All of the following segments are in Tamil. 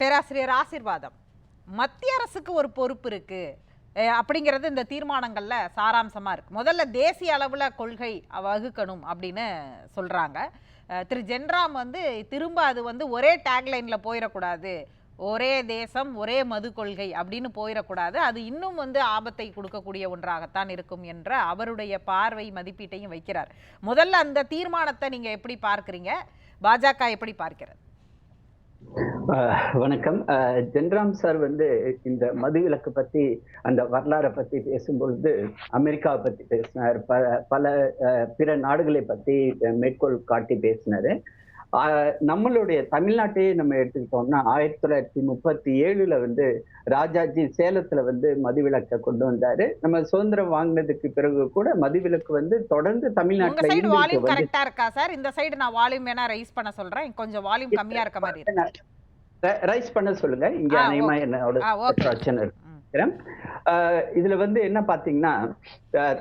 பேராசிரியர் ஆசிர்வாதம். மத்திய அரசுக்கு ஒரு பொறுப்பு இருக்குது அப்படிங்கிறது இந்த தீர்மானங்களில் சாராம்சமாக இருக்குது முதல்ல தேசிய அளவில் கொள்கை வகுக்கணும் அப்படின்னு சொல்கிறாங்க திரு ஜென்ராம் வந்து திரும்ப அது வந்து ஒரே டேக்லைனில் போயிடக்கூடாது. ஒரே தேசம் ஒரே மது கொள்கை அப்படின்னு போயிடக்கூடாது. அது இன்னும் வந்து ஆபத்தை கொடுக்கக்கூடிய ஒன்றாகத்தான் இருக்கும் என்ற அவருடைய பார்வை மதிப்பீட்டையும் வைக்கிறார். முதல்ல அந்த தீர்மானத்தை நீங்கள் எப்படி பார்க்குறீங்க? பாஜக எப்படி பார்க்கிறது? வணக்கம். அஹ் ஜென்ராம் சார் வந்து இந்த மதுவிலக்கு பத்தி அந்த வரலாறை பத்தி பேசும்பொழுது அமெரிக்காவை பத்தி பேசினார். பல பல அஹ், பிற நாடுகளை பத்தி மேற்கோள் காட்டி பேசினாரு. நம்மளுடைய தமிழ்நாட்டையே நம்ம எடுத்துக்கிட்டோம்னா ஆயிரத்தி தொள்ளாயிரத்தி முப்பத்தி ஏழுல வந்து ராஜாஜி சேலத்துல வந்து மதுவிலக்கை கொண்டு வந்தாரு நம்ம சுதந்திரம் வாங்கினதுக்கு பிறகு கூட மதுவிலக்கு வந்து தொடர்ந்து தமிழ்நாட்டுல வால்யூம் கரெக்டா இருக்கா சார் இந்த சைடு நான் வால்யூம் வேணா ரைஸ் பண்ண சொல்றேன் கொஞ்சம் வால்யூம் கம்மியா இருக்க மாதிரி ரைஸ் பண்ண சொல்லுங்க இங்க அநேகமா. என்னோட. பிரச்சனை இருக்கு. நினைக்கிறேன். ஆஹ் இதுல வந்து என்ன பாத்தீங்கன்னா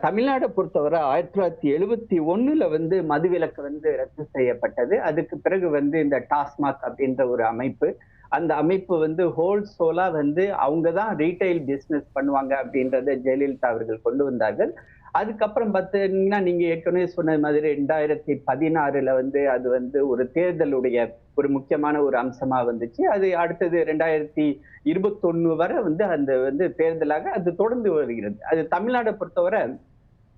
தமிழ்நாடை பொறுத்தவரை ஆயிரத்தி தொள்ளாயிரத்தி எழுபத்தி ஒண்ணுல வந்து மதுவிலக்கு வந்து ரத்து செய்யப்பட்டது அதுக்கு பிறகு வந்து இந்த டாஸ்மாக் அப்படின்ற ஒரு அமைப்பு அந்த அமைப்பு வந்து ஹோல்சோலா வந்து அவங்க தான் ரீட்டைல் பிசினஸ் பண்ணுவாங்க அப்படின்றத ஜெயலலிதா அவர்கள் கொண்டு வந்தார்கள் அதுக்கப்புறம் பார்த்தீங்கன்னா நீங்க ஏற்கனவே சொன்ன மாதிரி ரெண்டாயிரத்தி பதினாறுல வந்து அது வந்து ஒரு தேர்தலுடைய ஒரு முக்கியமான ஒரு அம்சமா வந்துச்சு. அது அடுத்தது ரெண்டாயிரத்தி இருபத்தொன்னு வரை வந்து அந்த வந்து தேர்தலாக அது தொடர்ந்து வருகிறது. அது தமிழ்நாடை பொறுத்தவரை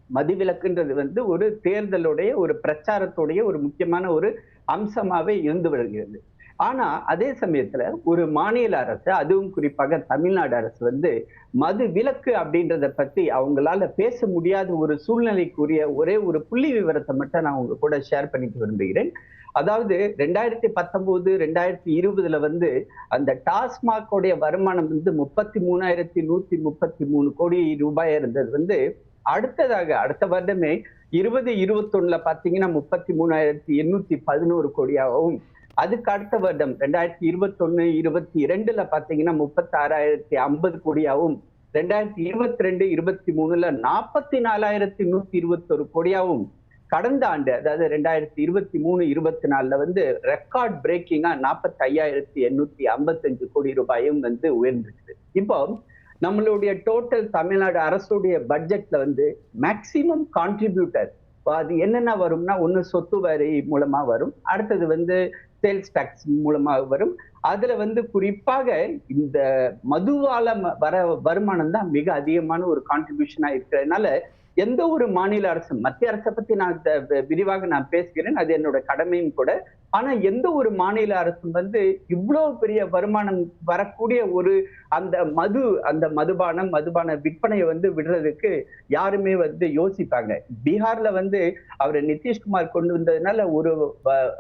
மதிவிலக்குன்றது வந்து ஒரு தேர்தலுடைய ஒரு பிரச்சாரத்துடைய ஒரு முக்கியமான ஒரு அம்சமாவே இருந்து வருகிறது. ஆனா அதே சமயத்துல ஒரு மாநில அரசு அதுவும் குறிப்பாக தமிழ்நாடு அரசு வந்து மது விலக்கு அப்படின்றத பத்தி அவங்களால பேச முடியாத ஒரு சூழ்நிலைக்குரிய ஒரே ஒரு புள்ளி விவரத்தை மட்டும் நான் உங்க கூட ஷேர் பண்ணிக்க விரும்புகிறேன். அதாவது ரெண்டாயிரத்தி பத்தொன்பது ரெண்டாயிரத்தி இருபதுல வந்து அந்த டாஸ்மாகோடைய வருமானம் வந்து முப்பத்தி மூணாயிரத்தி நூத்தி முப்பத்தி மூணு கோடி ரூபாய் இருந்தது. வந்து அடுத்ததாக அடுத்த வருடமே இருபது இருபத்தொன்னுல பாத்தீங்கன்னா முப்பத்தி மூணாயிரத்தி எண்ணூத்தி பதினோரு கோடியாகவும் அதுக்கு அடுத்த வருடம் ரெண்டாயிரத்தி இருபத்தொன்னு இருபத்தி இரண்டுல பாத்தீங்கன்னா முப்பத்தி ஆறாயிரத்தி ஐம்பது கோடியாகவும் ரெண்டாயிரத்தி இருபத்தி ரெண்டு இருபத்தி மூணுல நாற்பத்தி நாலாயிரத்தி நூத்தி இருபத்தொரு கோடியாகவும் கடந்த ஆண்டு அதாவது ரெண்டாயிரத்தி இருபத்தி மூணு இருபத்தி நாலுல வந்து ரெக்கார்ட் பிரேக்கிங்கா நாற்பத்தி ஐயாயிரத்தி எண்ணூத்தி ஐம்பத்தஞ்சு கோடி ரூபாயும் வந்து உயர்ந்திருக்குது இப்போ நம்மளுடைய டோட்டல் தமிழ்நாடு அரசுடைய பட்ஜெட்ல வந்து மேக்சிமம் கான்ட்ரிபியூட்டர் அது என்னென்ன வரும்னா ஒன்று சொத்து வரி மூலமா வரும் அடுத்தது வந்து சேல்ஸ் டாக்ஸ் மூலமாக வரும். அதுல வந்து குறிப்பாக இந்த மதுவால வர வருமானம் தான் மிக அதிகமான ஒரு கான்ட்ரிபியூஷனா இருக்கிறதுனால எந்த ஒரு மாநில அரசும் மத்திய அரசை பத்தி நான் விரிவாக நான் பேசுகிறேன். அது என்னோட கடமையும் கூட. ஆனா எந்த ஒரு மாநில அரசும் வந்து இவ்வளவு பெரிய வருமானம் வரக்கூடிய ஒரு அந்த மது அந்த மதுபானம் மதுபான விற்பனையை வந்து விடுறதுக்கு யாருமே வந்து யோசிப்பாங்க. பீகார்ல வந்து அவர் நிதிஷ்குமார் கொண்டு வந்ததுனால ஒரு வ-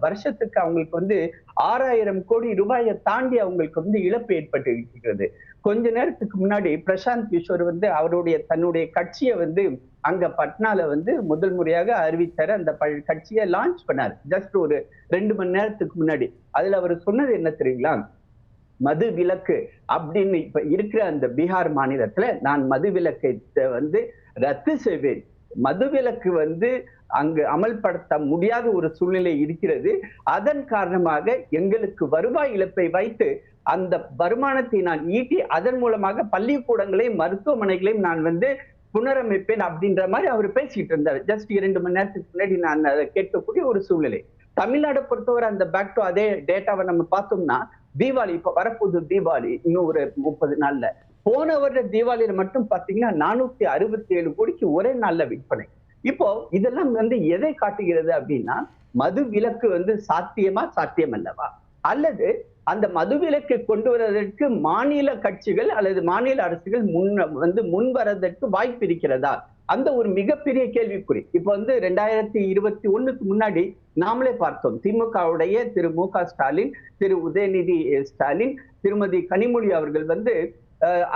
வருஷத்துக்கு அவங்களுக்கு வந்து ஆறாயிரம் கோடி ரூபாயை தாண்டி அவங்களுக்கு வந்து இழப்பு ஏற்பட்டு இருக்கிறது. கொஞ்ச நேரத்துக்கு முன்னாடி பிரசாந்த் கிஷோர் வந்து அவருடைய தன்னுடைய கட்சியை வந்து அங்க பட்னால வந்து முதல் முறையாக அறிவித்தாரு. அந்த கட்சியை லான்ச் பண்ணார். ஜஸ்ட் ஒரு ரெண்டு மணி நேரத்துக்கு முன்னாடி. அதுல அவர் சொன்னது என்ன தெரியுங்களா? மது விலக்கு அப்படின்னு இப்ப இருக்கிற அந்த பீகார் மாநிலத்துல நான் மது விலக்கை வந்து ரத்து செய்வேன். மதுவிலக்கு வந்து அங்கு அமல்படுத்த முடியாத ஒரு சூழ்நிலை இருக்கிறது. அதன் காரணமாக எங்களுக்கு வருவாய் இழப்பை வைத்து அந்த வருமானத்தை நான் ஈட்டி அதன் மூலமாக பள்ளிக்கூடங்களையும் மருத்துவமனைகளையும் நான் வந்து புனரமைப்பேன் அப்படின்ற மாதிரி அவர் பேசிட்டு இருந்தார். ஜஸ்ட் இரண்டு மணி நேரத்துக்கு முன்னாடி நான் அதை கேட்கக்கூடிய ஒரு சூழ்நிலை. தமிழ்நாடை பொறுத்தவரை அந்த பேக் டு அதே டேட்டாவை நம்ம பார்த்தோம்னா தீபாவளி இப்ப வரப்போகுது தீபாவளி இன்னும் ஒரு முப்பது நாள்ல. போன வருட தீபாவளியில மட்டும் பாத்தீங்கன்னா நானூத்தி அறுபத்தி ஏழு கோடிக்கு ஒரே நாள்ல விற்பனை. இப்போ இதெல்லாம் வந்து எதை காட்டுகிறது அப்படின்னா மது விலக்கு வந்து சாத்தியமா சாத்தியம் அல்லவா? அல்லது அந்த மது விலக்கை கொண்டு வருவதற்கு மாநில கட்சிகள் அல்லது மாநில அரசுகள் முன் வந்து முன் வரதற்கு வாய்ப்பு இருக்கிறதா? அந்த ஒரு மிகப்பெரிய கேள்விக்குறி. இப்ப வந்து ரெண்டாயிரத்தி இருபத்தி ஒண்ணுக்கு முன்னாடி நாமளே பார்த்தோம். திமுகவுடைய திரு மு க ஸ்டாலின் திரு உதயநிதி ஸ்டாலின் திருமதி கனிமொழி அவர்கள் வந்து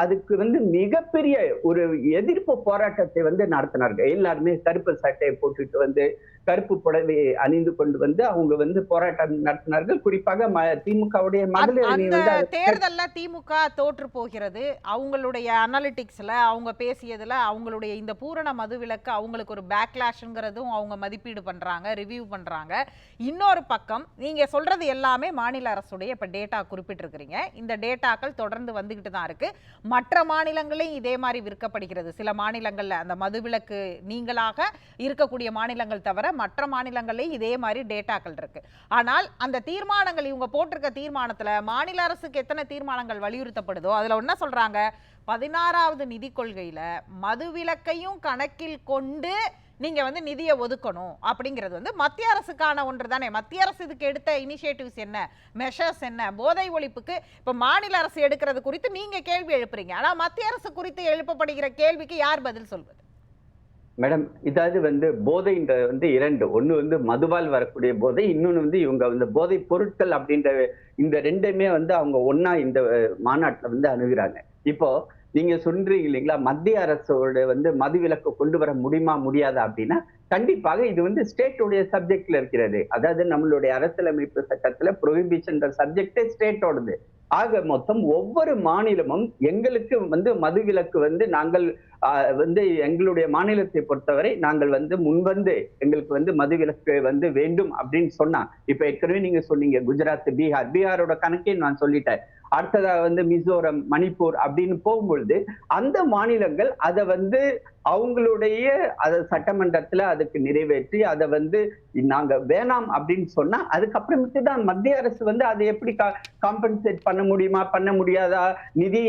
அதுக்கு வந்து மிகப்பெரிய ஒரு எதிர்ப்பு போராட்டத்தை வந்து நடத்தினார்கள். எல்லாருமே கருப்பு சட்டையை போட்டுட்டு வந்து கருப்பு புடவை அணிந்து கொண்டு வந்து அவங்க வந்து போராட்டம் நடத்தினார்கள். குறிப்பாக திமுகவுடைய மகளிர் தேர்தல்ல திமுக தோற்று போகிறது. அவங்களுடைய அனாலிட்டிக்ஸ்ல அவங்க பேசியதுல அவங்களுடைய இந்த பூரண மதுவிலக்கு அவங்களுக்கு ஒரு பேக்லாஷ்ங்கிறதும் அவங்க மதிப்பீடு பண்றாங்க ரிவ்யூ பண்றாங்க. இன்னொரு பக்கம் நீங்க சொல்றது எல்லாமே மாநில அரசுடைய இப்ப டேட்டா குறிப்பிட்டிருக்கிறீங்க. இந்த டேட்டாக்கள் தொடர்ந்து வந்துகிட்டு தான் இருக்கு. மற்ற மாநிலங்களையும் இதே மாதிரி விற்கப்படுகிறது. சில மாநிலங்களில் அந்த மதுவிலக்கு நீங்களாக இருக்கக்கூடிய மாநிலங்கள் தவிர மற்ற மாநிலங்கள்லயும் இதே மாதிரி டேட்டாக்கள் இருக்கு. ஆனால் அந்த தீர்மானங்கள் இவங்க போட்டிருக்க தீர்மானத்துல மாநில அரசுக்கு எத்தனை தீர்மானங்கள் வலியுறுத்தப்படுதோ அதுல என்ன சொல்றாங்க பதினாறாவது நிதி கொள்கையில மதுவிலக்கையும் கணக்கில் கொண்டு நீங்கள் வந்து நிதியை ஒதுக்கணும் அப்படிங்கிறது வந்து மத்திய அரசுக்கான ஒன்று தானே. மத்திய அரசு இதுக்கு எடுத்த இனிஷியேட்டிவ்ஸ் என்ன? மெஷர்ஸ் என்ன? போதை ஒழிப்புக்கு இப்போ மாநில அரசு எடுக்கிறது குறித்து நீங்கள் கேள்வி எழுப்புறீங்க. ஆனால் மத்திய அரசு குறித்து எழுப்பப்படுகிற கேள்விக்கு யார் பதில் சொல்வது? மேடம் இதாவது வந்து போதைன்ற வந்து இரண்டு. ஒன்று வந்து மதுவால் வரக்கூடிய போதை இன்னொன்று வந்து இவங்க வந்து போதை பொருட்கள் அப்படின்ற இந்த ரெண்டுமே வந்து அவங்க ஒன்றா இந்த மாநாட்டில் வந்து அணுகிறாங்க. இப்போ நீங்க சொல்றீங்க இல்லைங்களா? மத்திய அரசோட வந்து மதுவிலக்கு கொண்டு வர முடியுமா முடியாதா அப்படின்னா கண்டிப்பாக இது வந்து ஸ்டேட்டோடைய சப்ஜெக்ட்ல இருக்கிறது. அதாவது நம்மளுடைய அரசியலமைப்பு சட்டத்துல ப்ரொஹிபிஷன் சப்ஜெக்டே ஸ்டேட்டோடது ஆக மொத்தம் ஒவ்வொரு மாநிலமும் எங்களுக்கு வந்து மதுவிலக்கு வந்து நாங்கள் ஆஹ், வந்து எங்களுடைய மாநிலத்தை பொறுத்தவரை நாங்கள் வந்து முன்வந்து எங்களுக்கு வந்து மதுவிலக்கு வந்து வேண்டும் அப்படின்னு சொன்னா இப்ப ஏற்கனவே நீங்க சொன்னீங்க குஜராத் பீகார். பீகாரோட கணக்கே நான் சொல்லிட்டேன். அடுத்ததாக வந்து மிசோரம் மணிப்பூர் அப்படின்னு போகும்பொழுது அந்த மாநிலங்கள் அதை வந்து அவங்களுடைய அதை சட்டமன்றத்துல அதுக்கு நிறைவேற்றி அதை வந்து நாங்க வேணாம் அப்படின்னு சொன்னா அதுக்கப்புறமேட்டு தான் மத்திய அரசு வந்து அதை எப்படி காம்பன்சேட் பண்ண முடியுமா பண்ண முடியாதா நிதி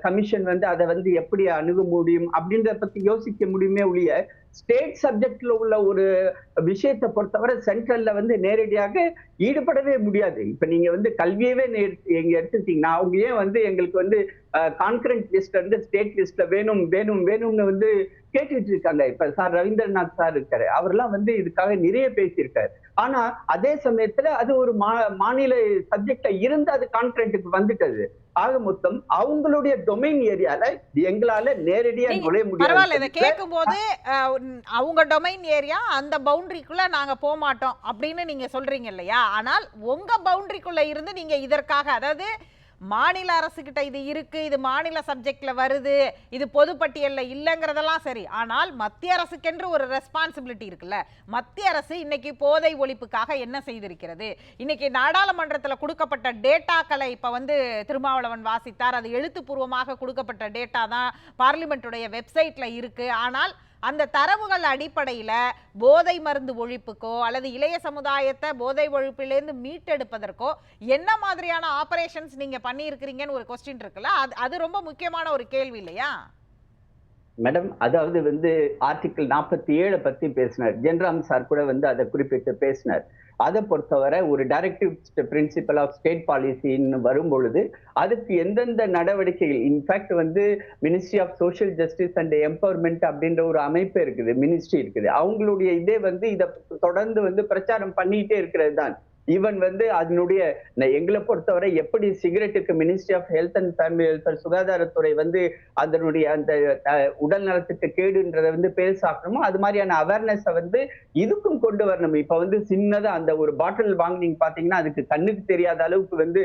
கமிஷன் வந்து அதை வந்து எப்படி அணுக முடியும் அப்படின்றத பத்தி யோசிக்க முடியுமே ஒழிய ஸ்டேட் சப்ஜெக்ட்ல உள்ள ஒரு விஷயத்தை பொறுத்தவரை சென்ட்ரல்ல வந்து நேரடியாக ஈடுபடவே முடியாது. இப்ப நீங்க வந்து கல்வியவே நே- எடுத்துட்டீங்கன்னா அவங்க ஏன் வந்து எங்களுக்கு வந்து கான்கரண்ட் லிஸ்ட்ல இருந்து ஸ்டேட் லிஸ்ட்ல வேணும் வேணும் வேணும்னு வந்து கேட்டுட்டு இருக்காங்க இப்ப சார் ரவீந்திரநாத் சார் இருக்காரு. அவர்லாம் வந்து இதுக்காக நிறைய பேசியிருக்காரு. ஆனா அதே சமயத்துல அது ஒரு மாநில சப்ஜெக்டா இருந்து அது கான்கரண்ட்டுக்கு வந்துட்டது. ஆக மொத்தம் அவங்களுடைய டொமைன் ஏரியால எங்களால நேரடியா நுழைய பரவாயில்ல இதை முடியாது கேட்கும்போது அஹ், உன்- அவங்க டொமைன் ஏரியா அந்த பவுண்டரிக்குள்ள நாங்க போக மாட்டோம் அப்படின்னு நீங்க சொல்றீங்க இல்லையா? ஆனால் உங்க பவுண்டரிக்குள்ள இருந்து நீங்க இதற்காக அதாவது மாநில அரசுக்கிட்ட இது இருக்கு இது மாநில சப்ஜெக்ட்ல வருது இது பொதுப்பட்டியல்ல இல்லைங்கிறதெல்லாம் சரி. ஆனால் மத்திய அரசுக்கென்று ஒரு ரெஸ்பான்சிபிலிட்டி இருக்குல்ல. மத்திய அரசு இன்னைக்கு போதை ஒழிப்புக்காக என்ன செய்திருக்கிறது? இன்னைக்கு நாடாளுமன்றத்தில் கொடுக்கப்பட்ட டேட்டாக்களை இப்போ வந்து திருமாவளவன் வாசித்தார். அது எழுத்துப்பூர்வமாக கொடுக்கப்பட்ட டேட்டா தான். பார்லிமெண்ட்டுடைய வெப்சைட்ல இருக்கு. ஆனால் அந்த தரவுகள் அடிப்படையில் போதை மருந்து ஒழிப்புக்கோ அல்லது இளைய சமுதாயத்தை போதை ஒழிப்பிலேருந்து மீட்டெடுப்பதற்கோ என்ன மாதிரியான ஆபரேஷன்ஸ் நீங்கள் பண்ணியிருக்கிறீங்கன்னு ஒரு கொஸ்டின் இருக்குல்ல? அது அது ரொம்ப முக்கியமான ஒரு கேள்வி இல்லையா? மேடம் அதாவது வந்து ஆர்டிகிள் நாற்பத்தி ஏழை பத்தி பேசினார். ஜென்ராம் சார் கூட வந்து அதை குறிப்பிட்டு பேசினார். அதை பொறுத்தவரை ஒரு டைரக்டிவ் பிரின்சிபல் ஆஃப் ஸ்டேட் பாலிசின்னு வரும் பொழுது அதுக்கு எந்தெந்த நடவடிக்கைகள் இன்ஃபேக்ட் வந்து ministry of social justice and empowerment அப்படின்ற ஒரு அமைப்பு இருக்குது மினிஸ்ட்ரி இருக்குது. அவங்களுடைய இதே வந்து இதை தொடர்ந்து வந்து பிரச்சாரம் பண்ணிட்டே இருக்கிறது தான். ஈவன் வந்து அதனுடைய எங்களை பொறுத்தவரை எப்படி சிகரெட்டுக்கு ministry of health and family welfare சுகாதாரத்துறை வந்து அதனுடைய அந்த உடல் நலத்துக்கு கேடுன்றதை வந்து பேசாக்கணுமோ அது மாதிரியான அவேர்னஸை வந்து இதுக்கும் கொண்டு வரணும். இப்ப வந்து சின்னதா அந்த ஒரு பாட்டில் வாங்கினீங்க பாத்தீங்கன்னா அதுக்கு கண்ணுக்கு தெரியாத அளவுக்கு வந்து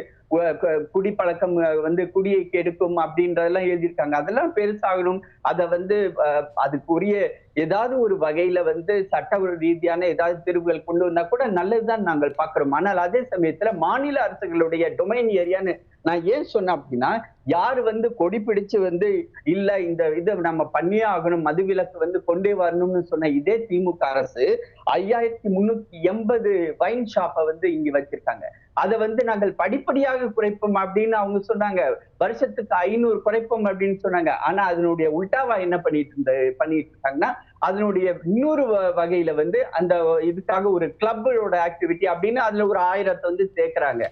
குடிப்பழக்கம் வந்து குடியை கெடுக்கும் அப்படின்றதெல்லாம் எழுதியிருக்காங்க. அதெல்லாம் பெருசாகணும். அதை வந்து அதுக்குரிய ஏதாவது ஒரு வகையில வந்து சட்ட ரீதியான ஏதாவது தீர்வுகள் கொண்டு வந்தா கூட நல்லதுதான் நாங்கள் பார்க்கிறோம். ஆனால் அதே சமயத்துல மாநில அரசுகளுடைய டொமைன் ஏரியான்னு நான் ஏன் சொன்னேன் அப்படின்னா யார் வந்து கொடி பிடிச்சு வந்து இல்ல இந்த இதை நம்ம பண்ணியே ஆகணும் மதுவிலக்கு வந்து கொண்டே வரணும்னு சொன்ன இதே திமுக அரசு ஐயாயிரத்தி முன்னூத்தி எண்பது வைன் ஷாப்பை வந்து இங்க வச்சிருக்காங்க. அதை வந்து நாங்கள் படிப்படியாக குறைப்போம் அப்படின்னு அவங்க சொன்னாங்க. வருஷத்துக்கு ஐநூறு குறைப்போம் அப்படின்னு சொன்னாங்க. ஆனா அதனுடைய உல்டாவா என்ன பண்ணிட்டு இருந்த பண்ணிட்டு இருக்காங்கன்னா அதனுடைய இன்னொரு வகையில வந்து அந்த இதுக்காக ஒரு கிளப்போட ஆக்டிவிட்டி அப்படின்னு அதுல ஒரு ஆயிரத்தை வந்து சேர்க்கறாங்க.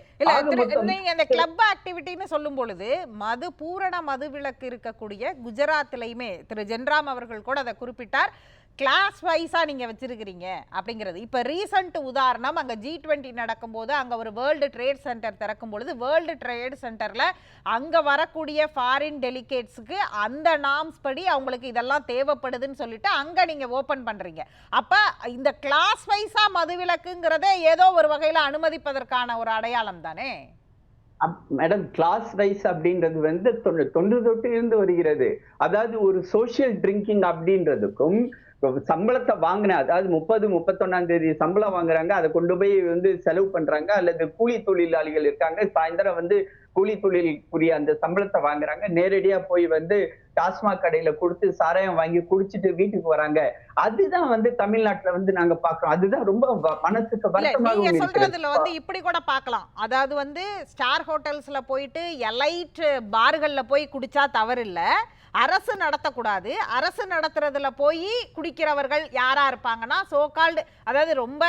நீங்க இந்த கிளப் ஆக்டிவிட்டின்னு சொல்லும் பொழுது மது பூரண மது விலக்கு இருக்கக்கூடிய குஜராத்லயுமே திரு ஜென்ராம் அவர்கள் கூட அதை குறிப்பிட்டார். கிளாஸ் வைஸாக நீங்கள் வச்சுருக்கிறீங்க அப்படிங்கிறது. இப்போ ரீசண்ட் உதாரணம் அங்கே ஜி டுவெண்ட்டி நடக்கும்போது அங்கே ஒரு வேர்ல்டு ட்ரேட் சென்டர் திறக்கும் பொழுது வேர்ல்டு ட்ரேட் சென்டரில் அங்கே வரக்கூடிய ஃபாரின் டெலிகேட்ஸுக்கு அந்த நாம்ஸ் படி அவங்களுக்கு இதெல்லாம் தேவைப்படுதுன்னு சொல்லிட்டு அங்கே நீங்கள் ஓப்பன் பண்ணுறீங்க அப்போ இந்த கிளாஸ் வைஸாக மதுவிலக்குங்கிறதே ஏதோ ஒரு வகையில் அனுமதிப்பதற்கான ஒரு அடையாளம் தானே? மேடம் கிளாஸ் வைஸ் அப்படின்றது வந்து தொன்று தொன்று தொட்டு இருந்து வருகிறது. அதாவது ஒரு சோஷியல் ட்ரிங்கிங் அப்படின்றதுக்கும் சம்பளத்தை வாங்கின அதாவது முப்பது முப்பத்தொன்னாம் தேதி சம்பளம் வாங்குறாங்க அதை கொண்டு போய் வந்து செலவு பண்றாங்க அல்லது கூலி தொழிலாளிகள் இருக்காங்க சாயந்தரம் வந்து கூலி தொழிலுக்குரிய அந்த சம்பளத்தை வாங்குறாங்க நேரடியா போய் வந்து டாஸ்மாக் கடையில கொடுத்து சாராயம் வாங்கி குடிச்சிட்டு வீட்டுக்கு வராங்க. அதுதான் வந்து தமிழ்நாட்டுல வந்து நாங்க பாக்குறோம் அதுதான் ரொம்ப மனசுக்கு வருத்தமாக சொல்றதுல வந்து இப்படி கூட பார்க்கலாம். அதாவது வந்து ஸ்டார் ஹோட்டல்ஸ்ல போயிட்டு எலைட் பார்கள்ல போய் குடிச்சா தவறு இல்ல அரசு நடத்தக்கூடாது. அரசு நடத்துறதுல போய் குடிக்கிறவர்கள் யாராக இருப்பாங்கன்னா சோகால்டு அதாவது ரொம்ப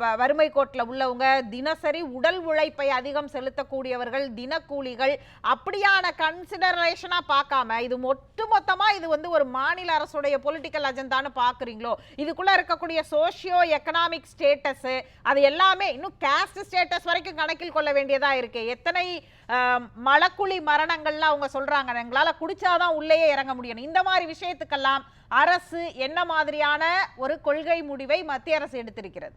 வ- வறுமை கோட்டில் உள்ளவங்க தினசரி உடல் உழைப்பை அதிகம் செலுத்தக்கூடியவர்கள் தினக்கூலிகள் அப்படியான கன்சிடரேஷனாக பார்க்காம இது ஒட்டு மொத்தமாக இது வந்து ஒரு மாநில அரசுடைய பொலிட்டிக்கல் அஜெண்டான்னு பார்க்குறீங்களோ இதுக்குள்ளே இருக்கக்கூடிய சோஷியோ எக்கனாமிக் ஸ்டேட்டஸு அது எல்லாமே இன்னும் கேஸ்ட் ஸ்டேட்டஸ் வரைக்கும் கணக்கில் கொள்ள வேண்டியதாக இருக்குது எத்தனை மலக்குழி மரணங்கள்லாம் அவங்க சொல்றாங்க. எங்களால குடிச்சாதான் உள்ளேயே இறங்க முடியும் இந்த மாதிரி விஷயத்துக்கெல்லாம் அரசு என்ன மாதிரியான ஒரு கொள்கை முடிவை மத்திய அரசு எடுத்திருக்கிறது?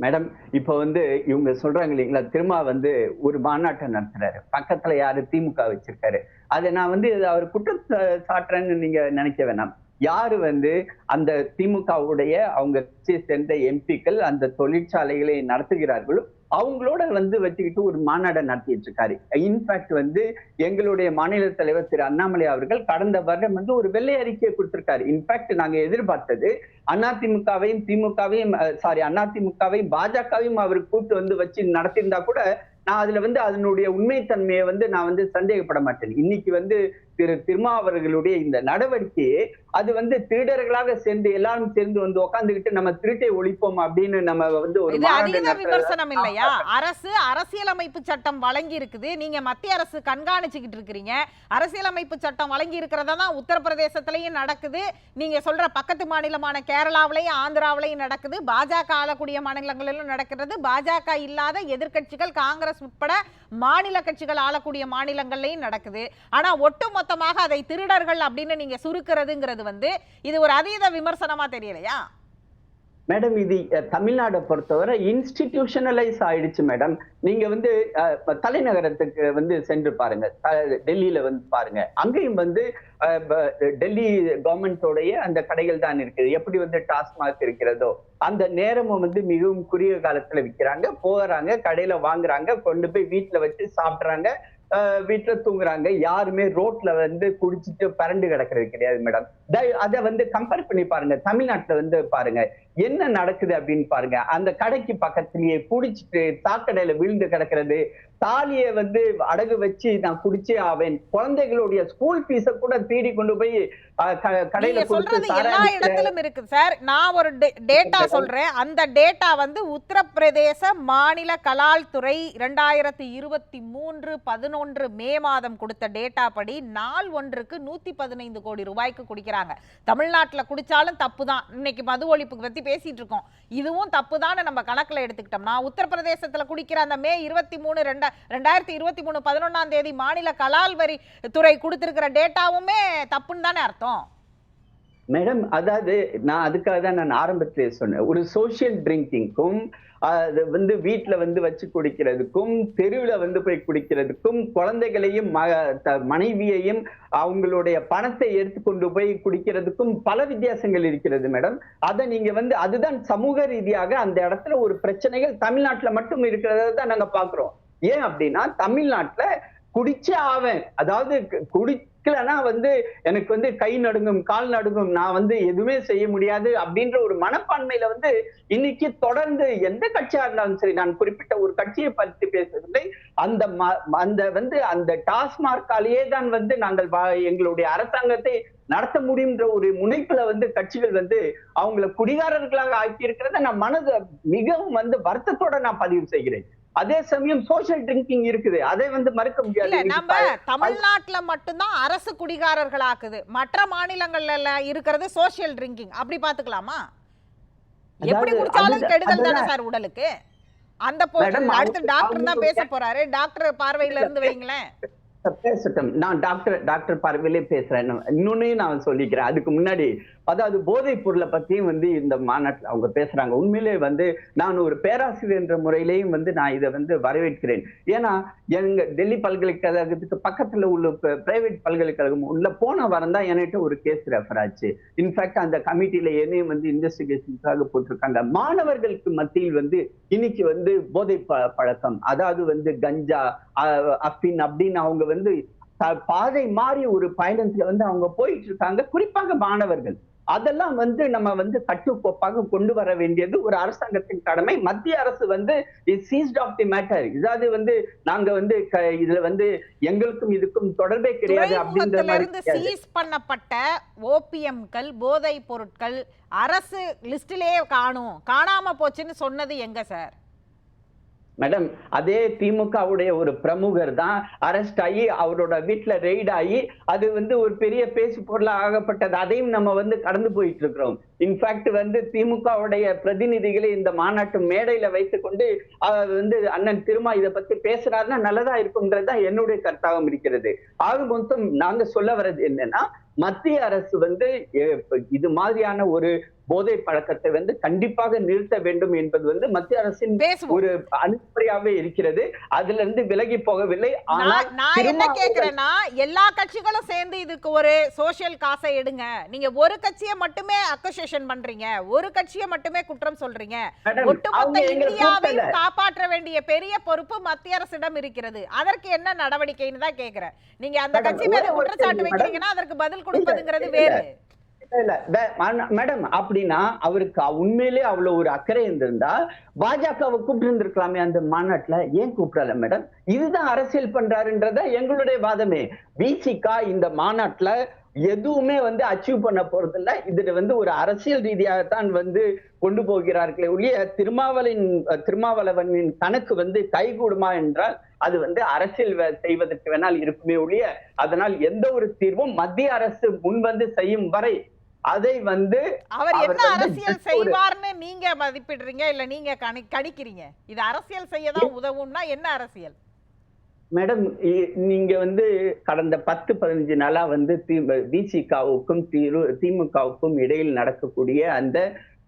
மேடம் இப்ப வந்து இவங்க சொல்றாங்க இல்லைங்களா திரும்ப வந்து ஒரு மாநாட்டை நடத்துறாரு. பக்கத்துல யாரு திமுக வச்சிருக்காரு. அதை நான் வந்து அவர் குற்றம் சா- சாட்டுறேன்னு நீங்க நினைக்க வேணாம். யாரு வந்து அந்த திமுகவுடைய அவங்க கட்சியை சேர்ந்த எம்பிக்கள் அந்த தொழிற்சாலைகளை நடத்துகிறார்களோ அவங்களோட வந்து வச்சுக்கிட்டு ஒரு மாநாடை நடத்திட்டு இருக்காரு இன்ஃபேக்ட் வந்து எங்களுடைய மாநில தலைவர் திரு அண்ணாமலை அவர்கள் கடந்த வருடம் வந்து ஒரு வெள்ளை அறிக்கையை கொடுத்திருக்காரு. இன்ஃபேக்ட் நாங்க எதிர்பார்த்தது அதிமுகவையும் திமுகவையும் சாரி அதிமுகவையும் பாஜகவையும் அவர் கூட்டு வந்து வச்சு நடத்தியிருந்தா கூட நான் அதுல வந்து அதனுடைய உண்மைத்தன்மையை வந்து நான் வந்து சந்தேகப்பட மாட்டேன். இன்னைக்கு வந்து திரு திருமா அவர்களுடைய இந்த நடவடிக்கையை அது வந்து திருடர்களாக சேர்ந்து எல்லாரும் சேர்ந்து வந்து உட்காந்துக்கிட்டு நம்ம திருட்டை ஒழிப்போம் அப்படின்னு நம்ம வந்து ஒரு விமர்சனம் இல்லையா? அரசு அரசியலமைப்பு சட்டம் வழங்கி இருக்குது நீங்க மத்திய அரசு கண்காணிச்சுக்கிட்டு இருக்கிறீங்க. அரசியலமைப்பு சட்டம் வழங்கி இருக்கிறதா தான் உத்தரப்பிரதேசத்திலையும் நடக்குது. நீங்க சொல்ற பக்கத்து மாநிலமான கேரளாவிலையும் ஆந்திராவிலையும் நடக்குது. பாஜக ஆளக்கூடிய மாநிலங்களிலும் நடக்கிறது. பாஜக இல்லாத எதிர்க்கட்சிகள் காங்கிரஸ் உட்பட மாநில கட்சிகள் ஆளக்கூடிய மாநிலங்கள்லயும் நடக்குது. ஆனா ஒட்டு மொத்தமாக அதை திருடர்கள் அப்படின்னு நீங்க சுருக்கிறதுங்கிறது வந்து இது ஒரு அதீத விமர்சனமா தெரியலையா? மேடம் இது தமிழ்நாடை பொறுத்தவரை இன்ஸ்டிடியூஷனலைஸ் ஆயிடுச்சு மேடம். நீங்க வந்து தலைநகரத்துக்கு வந்து சென்று பாருங்க. டெல்லியில வந்து பாருங்க. அங்கேயும் வந்து டெல்லி கவர்மெண்டோடைய அந்த கடைகள் தான் இருக்குது. எப்படி வந்து டாஸ்மாக் இருக்கிறதோ அந்த நேரமும் வந்து மிகவும் குறுகிய காலத்துல விற்கிறாங்க போறாங்க கடையில வாங்குறாங்க கொண்டு போய் வீட்டுல வச்சு சாப்பிடுறாங்க. வீட்டுல தூங்குறாங்க. யாருமே ரோட்ல வந்து குடிச்சிட்டு பரண்டு கிடக்கிறது கிடையாது மேடம் அதை வந்து கம்பேர் பண்ணி பாருங்க. தமிழ்நாட்டுல வந்து பாருங்க. என்ன நடக்குது அப்படின்னு பாருங்க. அந்த கடைக்கு பக்கத்துலயே குடிச்சிட்டு சாக்கடையில விழுந்து கிடக்கிறது தாலியை வந்து அடகு வச்சு நான் குடிச்சே ஆவேன். குழந்தைகளுடைய ஸ்கூல் ஃபீஸ கூட தேடி கொண்டு போய் கடையில சொல்றது எல்லா இடத்திலும் இருக்கு. சார் நான் ஒரு டேட்டா சொல்றேன். அந்த டேட்டா வந்து உத்தரப்பிரதேச மாநில கலால் துறை இரண்டாயிரத்தி இருபத்தி மூன்று பதினொன்று மே மாதம் கொடுத்த டேட்டா படி நாள் ஒன்றுக்கு நூத்தி பதினைந்து கோடி ரூபாய்க்கு குடிக்கிறாங்க. தமிழ்நாட்டுல குடிச்சாலும் தப்பு தான் இன்னைக்கு மது ஒழிப்பு பத்தி பேசிட்டு இருக்கோம். இதுவும் தப்பு தான் நம்ம கணக்குல எடுத்துக்கிட்டோம்னா உத்தரப்பிரதேசத்துல குடிக்கிற அந்த மே இருபத்தி மூணு ரெண்டா ரெண்டாயிரத்தி இருபத்தி மூணு பதினொன்றாம் தேதி மாநில கலால் வரி துறை கொடுத்திருக்கிற டேட்டாவுமே தப்புன்னு தானே அர்த்தம்? மேடம் அதாவது நான் அதுக்காக தான் நான் ஆரம்பத்திலே சொன்னேன். ஒரு சோசியல் ட்ரிங்கிங்க்கும் அது வந்து வீட்டில் வந்து வச்சு குடிக்கிறதுக்கும் தெருவுல வந்து போய் குடிக்கிறதுக்கும் குழந்தைகளையும் மனைவியையும் அவங்களுடைய பணத்தை எடுத்து கொண்டு போய் குடிக்கிறதுக்கும் பல வித்தியாசங்கள் இருக்கிறது மேடம். அதை நீங்க வந்து அதுதான் சமூக ரீதியாக அந்த இடத்துல ஒரு பிரச்சனைகள் தமிழ்நாட்டுல மட்டும் இருக்கிறத தான் நாங்க பாக்குறோம் ஏன் அப்படின்னா தமிழ்நாட்டுல குடிச்சே ஆவேன். அதாவது குடிக்கலன்னா வந்து எனக்கு வந்து கை நடுங்கும் கால் நடுங்கும் நான் வந்து எதுவுமே செய்ய முடியாது அப்படின்ற ஒரு மனப்பான்மையில வந்து இன்னைக்கு தொடர்ந்து எந்த கட்சியா இருந்தாலும் சரி நான் குறிப்பிட்ட ஒரு கட்சியை பற்றி பேசவில்லை. அந்த ம- அந்த வந்து அந்த டாஸ்மார்க்காலேயே தான் வந்து நாங்கள் எங்களுடைய அரசாங்கத்தை நடத்த முடியுன்ற ஒரு முனைப்புல வந்து கட்சிகள் வந்து அவங்களை குடிகாரர்களாக ஆக்கி இருக்கிறத நான் மனது மிகவும் வந்து வருத்தத்தோட நான் பதிவு செய்கிறேன். அதே சமயம் சோஷியல் ட்ரிங்கிங் இருக்குது. அதை வந்து மறுக்க இல்ல முடியாது நம்ம தமிழ்நாட்டுல மட்டும்தான் அரசு குடிகாரர்களாக்குது. மற்ற மாநிலங்கள்ல இருக்கிறது சோஷியல் ட்ரிங்கிங் அப்படி பாத்துக்கலாமா எப்படி குடிச்சாலும் கெடுதல் தானே. சார் உடலுக்கு? அந்த அடுத்து டாக்டர் தான் பேச போறாரு. டாக்டர் பார்வையில இருந்து வைங்களேன். பேசட்டும். நான் டாக்டர் டாக்டர் பார்வையிலே பேசுறேன். இன்னொன்னு நான் சொல்லிக்கிறேன். அதுக்கு முன்னாடி அதாவது போதைப் பொருளை பத்தியும் வந்து இந்த மாநாட்டில் அவங்க பேசுறாங்க. உண்மையிலே வந்து நான் ஒரு பேராசிரியர் என்ற முறையிலேயும் வந்து நான் இதை வந்து வரவேற்கிறேன். ஏன்னா எங்க டெல்லி பல்கலைக்கழகத்துக்கு பக்கத்துல உள்ள பிரைவேட் பல்கலைக்கழகம் உள்ள போன வாரம் தான் என்கிட்ட ஒரு கேஸ் ரெஃபர் ஆச்சு. இன்ஃபேக்ட் அந்த கமிட்டியில என்னையும் வந்து இன்வெஸ்டிகேஷனுக்காக போட்டிருக்காங்க. மாணவர்களுக்கு மத்தியில் வந்து இன்னைக்கு வந்து போதை ப- பழக்கம். அதாவது வந்து கஞ்சா அஹ், அஃபின் அப்படின்னு அவங்க வந்து பாதை மாறி ஒரு பயணத்துல வந்து அவங்க போயிட்டு இருக்காங்க. குறிப்பாக மாணவர்கள். அதெல்லாம் வந்து நம்ம வந்து கட்டுக்கோப்பாக கொண்டு வர வேண்டியது ஒரு அரசாங்கத்தின் கடமை. மத்திய அரசு வந்து சீஸ்ட் ஆஃப் தி மேட்டர் இதாவது வந்து நாங்க வந்து இதுல வந்து எங்களுக்கும் இதுக்கும் தொடர்பே கிடையாது அப்படின்ற மாதிரி. சீஸ் பண்ணப்பட்ட ஓபிஎம்கள் போதைப் பொருட்கள் அரசு லிஸ்டிலேயே காணும். காணாம போச்சுன்னு சொன்னது எங்க சார்? மேடம் அதே திமுகவுடைய ஒரு பிரமுகர் தான் அரெஸ்ட் ஆகி அவரோட வீட்டுல ரெய்ட் ஆகி அது வந்து ஒரு பெரிய பேசு பொருளா ஆகப்பட்டது. அதையும் நம்ம வந்து கடந்து போயிட்டு இருக்கிறோம். இன்ஃபேக்ட் வந்து திமுகவுடைய பிரதிநிதிகளை இந்த மாநாட்டு மேடையில வைத்துக்கொண்டு வந்து அண்ணன் திருமா இதை பத்தி பேசுறாருன்னா நல்லதா இருக்கும்ன்றதுதான் என்னுடைய கருத்தாகவும் இருக்கிறது. ஆக மொத்தம் நாங்க சொல்ல வர்றது என்னன்னா மத்திய அரசு வந்து இது மாதிரியான ஒரு போதை பழக்கத்தை வந்து கண்டிப்பாக நிறுத்த வேண்டும் என்பது வந்து மத்திய அரசின் ஒரு அணுகுமுறையாவே இருக்கிறது. அதுல இருந்து விலகி போகவில்லை. ஆனால் நான் என்ன கேக்குறேன்னா எல்லா கட்சிகளும் சேர்ந்து இதுக்கு ஒரு சோஷியல் காசை எடுங்க. நீங்க ஒரு கட்சியை மட்டுமே அக்குசேஷன் பண்றீங்க. ஒரு கட்சியை மட்டுமே குற்றம் சொல்றீங்க. ஒட்டுமொத்த இந்தியாவையும். காப்பாற்ற வேண்டிய பெரிய பொறுப்பு மத்திய அரசிடம் இருக்கிறது. அதற்கு என்ன நடவடிக்கைன்னு தான் கேக்குறேன். நீங்க அந்த கட்சி மேல குற்றச்சாட்டு வைக்கிறீங்கன்னா அதற்கு பதில் கொடுப்பதுங்கிறது வேறு. மேடம் அப்படின்னா அவருக்கு உண்மையிலே அவ்வளவு ஒரு அக்கறை இருந்திருந்தா பாஜகவை கூப்பிட்டு இருந்திருக்கலாமே அந்த மாநாட்டுல. ஏன் கூப்பிடல மேடம்? இதுதான் அரசியல் பண்றாருன்றத எங்களுடைய வாதமே. பிசிகா இந்த மாநாட்டுல எதுவுமே வந்து அச்சீவ் பண்ண போறதில்ல. இதுல வந்து ஒரு அரசியல் ரீதியாகத்தான் வந்து கொண்டு போகிறார்களே ஒழிய திருமாவளின் திருமாவளவனின் கணக்கு வந்து கைகூடுமா என்றால் அது வந்து அரசியல் செய்வதற்கு வேணால் இருக்குமே ஒழிய அதனால் எந்த ஒரு தீர்வும் மத்திய அரசு முன் வந்து செய்யும் வரை அதை வந்து அவர் என்ன அரசியல் செய்வார்னு நீங்க மதிப்பிடுறீங்க? இல்ல நீங்க கணி கணிக்கிறீங்க? இது அரசியல் செய்ய தான் உதவும்னா என்ன அரசியல்? மேடம் நீங்க வந்து கடந்த பத்து பதினஞ்சு நாளா வந்து விசிகாவுக்கும் திமுகவுக்கும் இடையில் நடக்கக்கூடிய அந்த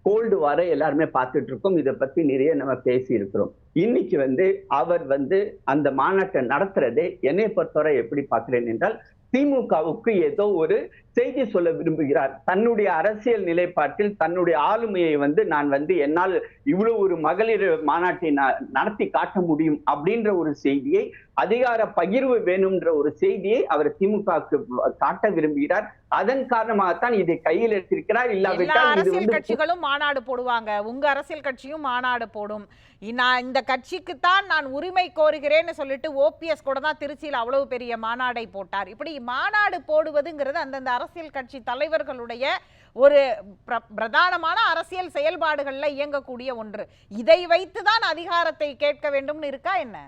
கோல்டு வார எல்லாருமே பார்த்துட்டு இருக்கோம் இதை பத்தி நிறைய நம்ம பேசி இருக்கிறோம் இன்னைக்கு வந்து அவர் வந்து அந்த மாநாட்டை நடத்துறதே என்னை பொறுத்தவரை எப்படி பார்க்கிறேன் என்றால் திமுகவுக்கு ஏதோ ஒரு செய்தி சொல்ல விரும்புகிறார். தன்னுடைய அரசியல் நிலைப்பாட்டில் தன்னுடைய ஆளுமையை வந்து நான் வந்து என்னால் இவ்வளவு ஒரு மகளிர் மாநாட்டை ந- நடத்தி காட்ட முடியும் அப்படின்ற ஒரு செய்தியை அதிகார பகிர்வு வேணும்ன்ற ஒரு செய்தியை அவர் திமுகவுக்கு காட்ட விரும்புகிறார். அதன் காரணமாகத்தான் இதை கையில் எடுத்திருக்கிறார். இல்லாவிட்டால் அரசியல் கட்சிகளும் மாநாடு போடுவாங்க. உங்க அரசியல் கட்சியும் மாநாடு போடும். நான் இந்த கட்சிக்கு தான் நான் உரிமை கோருகிறேன்னு சொல்லிட்டு ஓபிஎஸ் கூட தான் திருச்சியில் அவ்வளவு பெரிய மாநாடை போட்டார். இப்படி மாநாடு போடுவதுங்கிறது அந்தந்த அரசியல் கட்சி தலைவர்களுடைய ஒரு பிர- பிரதானமான அரசியல் செயல்பாடுகள்ல இயங்கக்கூடிய ஒன்று. இதை வைத்து தான் அதிகாரத்தை கேட்க வேண்டும்னு இருக்கா என்ன?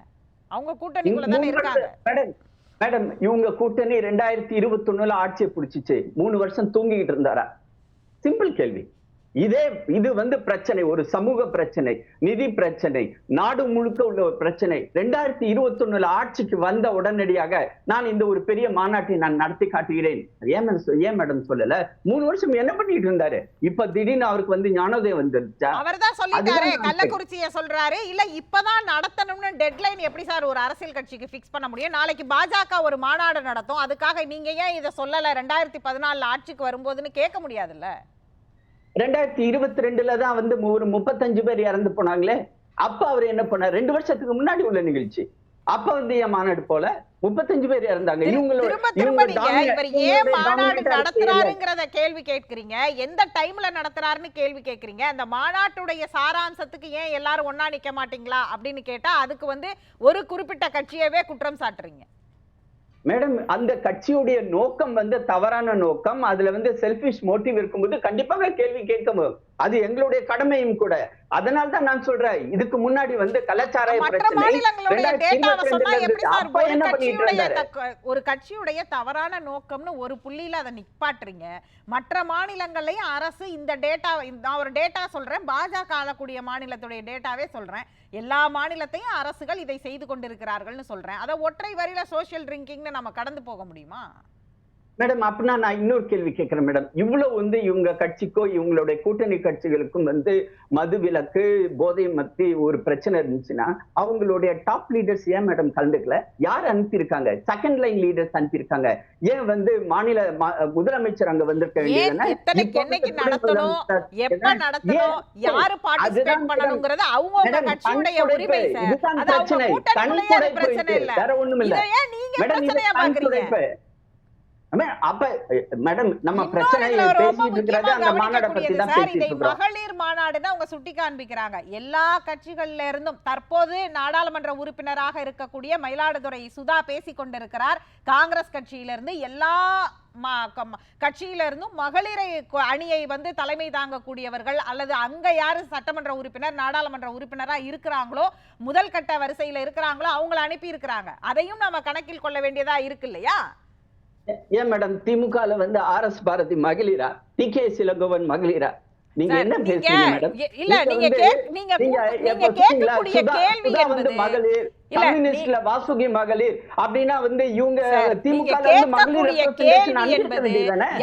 அவங்க கூட்டணிக்குள்ள தானே இருக்காங்க. மேடம் இவங்க கூட்டணி ரெண்டாயிரத்தி இருபத்தி ஒண்ணுல ஆட்சியை பிடிச்சிச்சு. மூணு வருஷம் தூங்கிக்கிட்டு இருந்தாரா? சிம்பிள் கேள்வி. இதே இது வந்து பிரச்சனை ஒரு சமூக பிரச்சனை நிதி பிரச்சனை நாடு முழுக்க உள்ள ஒரு பிரச்சனை. ரெண்டாயிரத்தி இருபத்தி ஒண்ணுல ஆட்சிக்கு வந்த உடனடியாக நான் இந்த ஒரு பெரிய மாநாட்டை நான் நடத்தி காட்டுகிறேன். ஏன் ஏன் மேடம் சொல்லல? மூணு வருஷம் என்ன பண்ணிட்டு இருந்தாரு? இப்ப திடீர்னு அவருக்கு வந்து ஞானோதயம் வந்துருச்சா? அவர் தான் சொல்லிட்டாரு. கள்ளக்குறிச்சிய சொல்றாரு. இல்ல இப்பதான் நடத்தணும்னு டெட்லைன் எப்படி சார் ஒரு அரசியல் கட்சிக்கு ஃபிக்ஸ் பண்ண முடியும்? நாளைக்கு பாஜக ஒரு மாநாடு நடத்தும். அதுக்காக நீங்க ஏன் இதை சொல்லல? ரெண்டாயிரத்தி பதினாலுல ஆட்சிக்கு வரும்போதுன்னு கேட்க முடியாதுல்ல. ரெண்டாயிரத்தி இருபத்தி ரெண்டுல தான் வந்து ஒரு முப்பத்தஞ்சு பேர் இறந்து போனாங்களே அப்ப அவர் என்ன பண்ணார்? ரெண்டு வருஷத்துக்கு முன்னாடி உள்ள நிகழ்ச்சி. அப்ப வந்து ஏன் மாநாடு போல முப்பத்தஞ்சு பேர் இறந்தாங்க. இவங்களோட ஏன் மாநாடு நடத்துறாருங்கிறத கேள்வி கேட்கிறீங்க. எந்த டைம்ல நடத்துறாருன்னு கேள்வி கேட்கிறீங்க. அந்த மாநாட்டுடைய சாராம்சத்துக்கு ஏன் எல்லாரும் ஒண்ணா நிக்க மாட்டீங்களா அப்படின்னு கேட்டா அதுக்கு வந்து ஒரு குறிப்பிட்ட கட்சியவே குற்றம் சாட்டுறீங்க. மேடம் அந்த கட்சியுடைய நோக்கம் வந்து தவறான நோக்கம். அதுல வந்து செல்பிஷ் மோட்டிவ் இருக்கும்போது கண்டிப்பாக கேள்வி கேட்க அது எங்களுடைய கடமையும் கூட. அதனால தான் நான் சொல்றேன் இதுக்கு முன்னாடி வந்து கலாச்சார ஒரு கட்சியுடைய தவறான நோக்கம்னு ஒரு புள்ளியில அதை நிப்பாட்டுறீங்க. மற்ற மாநிலங்கள்லயும் அரசு இந்த டேட்டா நான் ஒரு டேட்டா சொல்றேன். பாஜக ஆளக்கூடிய மாநிலத்துடைய டேட்டாவே சொல்றேன். எல்லா மாநிலத்தையும் அரசுகள் இதை செய்து கொண்டிருக்கிறார்கள்னு சொல்றேன். அதை ஒற்றை வரியில சோஷியல் ட்ரிங்கிங்னு நம்ம கடந்து போக முடியுமா? மேடம் அப்படின்னா நான் இன்னொரு கேள்வி கேட்கிறேன் மேடம் இவ்வளவு வந்து இவங்க கட்சிக்கோ இவங்களுடைய கூட்டணி கட்சிகளுக்கும் வந்து மது விலக்கு போதை மத்தி ஒரு பிரச்சனை இருந்துச்சுன்னா அவங்களுடைய டாப் லீடர்ஸ் ஏன் மேடம் கலந்துக்கல? யார் அனுப்பியிருக்காங்க? செகண்ட் லைன் லீடர்ஸ் அனுப்பியிருக்காங்க. ஏன் வந்து மாநில முதலமைச்சர் அங்க வந்திருக்க ஏன் மகளிர் மாநாடுன்னு அவங்க சுட்டி காண்பிக்கிறாங்க. எல்லா கட்சிகள்ல இருந்தும் தற்போது நாடாளுமன்ற உறுப்பினராக இருக்கக்கூடிய மயிலாடுதுறை சுதா பேசிக் கொண்டிருக்கிறார். காங்கிரஸ் கட்சியிலிருந்து எல்லா ம- க- கட்சியில இருந்தும் மகளிரை அணியை வந்து தலைமை தாங்கக்கூடியவர்கள் அல்லது அங்க யாரு சட்டமன்ற உறுப்பினர் நாடாளுமன்ற உறுப்பினரா இருக்கிறாங்களோ முதல் கட்ட வரிசையில இருக்கிறாங்களோ அவங்கள அனுப்பி இருக்கிறாங்க அதையும் நம்ம கணக்கில் கொள்ள வேண்டியதா இருக்கு இல்லையா? ஏன் மேடம் திமுகல வந்து ஆர் எஸ் பாரதி மகளிரா டி கே சிலங்கோவன் மகளிரா நீங்க என்ன பேசுறீங்க மேடம்? இல்ல நீங்க? கேட்கக்கூடிய கேள்வி என்பது மகளிர் கம்யூனிஸ்ட்ல வாசுகி மகளிர் அப்படின்னா வந்து இவங்க திமுக வந்து மகளிர் கேள்வி என்பது?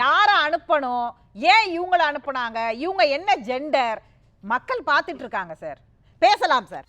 யார அனுப்பணும்? ஏன் இவங்கள அனுப்புனாங்க? இவங்க என்ன ஜெண்டர் மக்கள் பார்த்துட்டு இருக்காங்க சார். பேசலாம் சார்.